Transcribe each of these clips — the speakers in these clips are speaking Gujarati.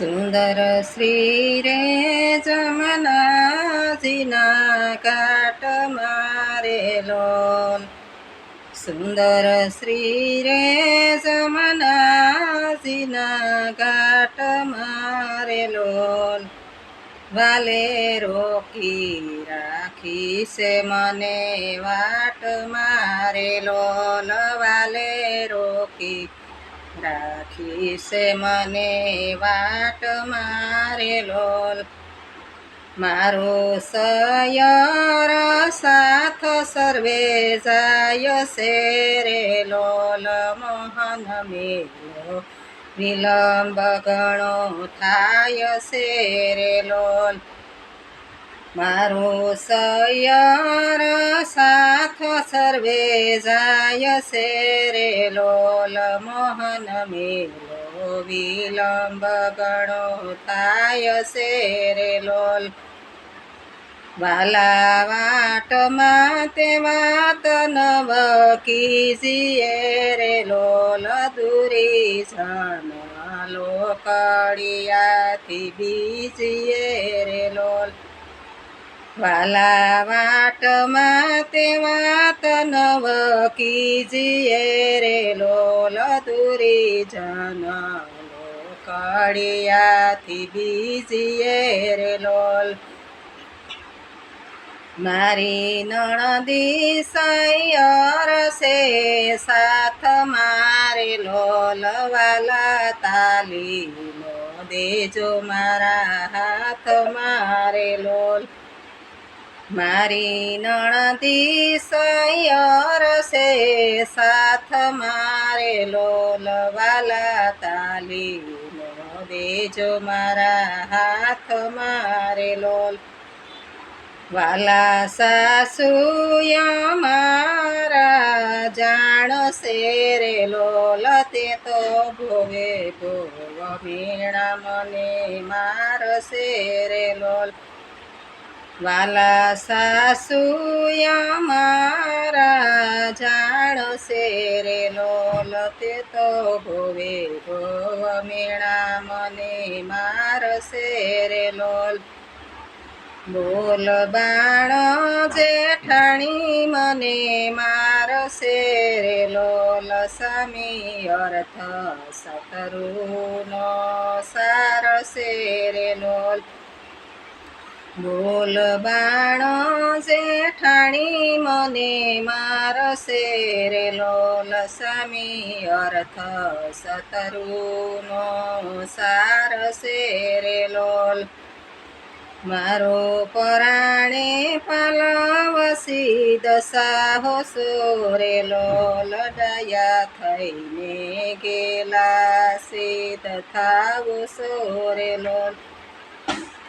સુંદર શ્રી રે જમનાજીના કાટ મારેલો સુંદર શ્રી રે જમનાજીના કાટ મારેલો વાલે રોકી રાખી છે મને વાટ મારેલો વાલે રોકી રાખી છે મને વાટ મારેલો મારો સયર સાથ સર્વે જાય છે રે લોલ મોહન મેલો. વિલંબ ગણો થાય છે રે લોલ. મારો સયર સર્વે જાય છે રે લોલ મોહન મેલો વિલંબ ગણો થાય છે રે લોલ વાલા વાટમાં તે વાત નવ કીજીએ રે લોલ દૂરી જન લોકડિયાથી બીજીએ રે લોલ વાલા વાટમાં તે વાત નવ કીજીએ રે લોલ દુરી જન કડિયાથી બીજીએ રે લોલ. મારી નણદી સૈયર છે, સાથ મારે લોલ વાલા તાલીનો દેજો મારા હાથ મારે લોલ. મારી નણદી સૈયર છે, સાથ મારે લોલ વાલા તાલીનો દેજો મારા હાથ મારે લોલ વાલા સાસુય મારા જાણ શેરે લોલ તે તો ભોગે ભોગ મીણા મને મારશે શેરે લોલ વાલા સાસુય મારા જાણશે રે લોલ તે તો ભોવે ભોવ મીણા મને મારશે રે લોલ બોલ બાણ જેઠાણી મને મારશે રે લોલ સમી અર્થ સતરુનો સારશે રે લોલ બોલ બાણ જેઠાણી, મને મારશે રે લોલ સમી અર્થ સતરુનો સારશે રે લોલ. મારો પરાણે પાલવસી દશાહો સોરે લોલ ડાયા થઈને ગેલા સીધ થાવો સોરે લોલ.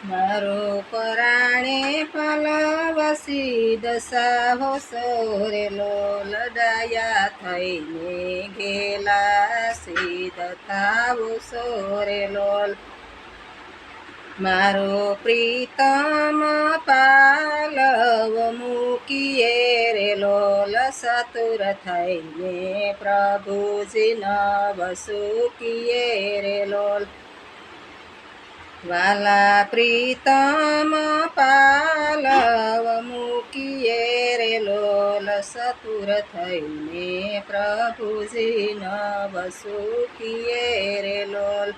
મારો પરાણે પલવસી દશા હો સોરેલો લડાયા થઈને ગેલા સીધ થાવો સોરેલો મારો પ્રીતમ પાલવ મૂકીએ રે લોલ સતુર થઈને પ્રભુજી નવ સુકીએ રે લોલ. વાલા પ્રીતમ પાલવ મૂકીએ રે લોલ સતુર થઈને પ્રભુજી નવ સુકીએ રે લોલ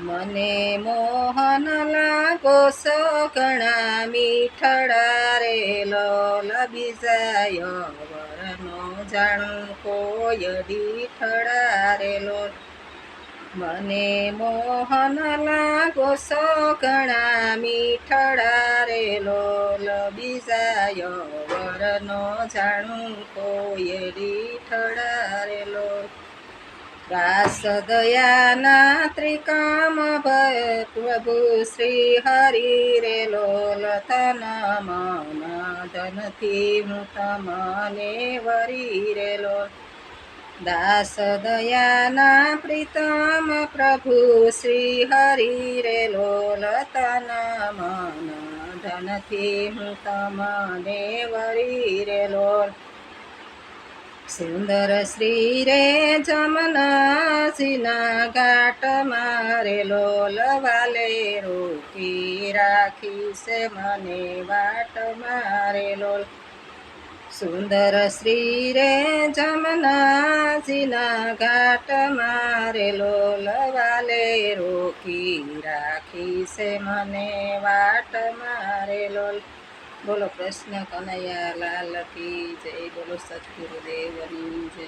મને મોહન લાગો સગણા મીઠડા રે લોલ બીજાય વરનો જાણું કોઈ દીઠડા રે લોલ મને મોહન લાગો સો ઘણા મીઠડા રે લોલ બીજાય વરનો જાણું કોઈ દીઠડા રે લોલ. રાસ દયાના ત્રિકામ પ્રભુ શ્રી હરિ રે લોલ તન મન ધનથી હું તમને વરી રે લોલ. દાસ દયાના પ્રીતમ પ્રભુ શ્રી હરિ રે લોલ તન મન ધનથી હું તમને વરી રે લોલ. સુંદર શ્રી રે જમનાસીના ઘાટ મારે લોલ વાલે રોકી રાખી છે મને વાટ મારે લોલ. સુંદર શ્રી રે જમનાજીના ઘાટ મારેલો લવાલે વાલે રોકી રાખી છે મને વાટ મારેલો બોલો કૃષ્ણ કનૈયા લાલ કી જય, બોલો સદગુરુદેવની જય.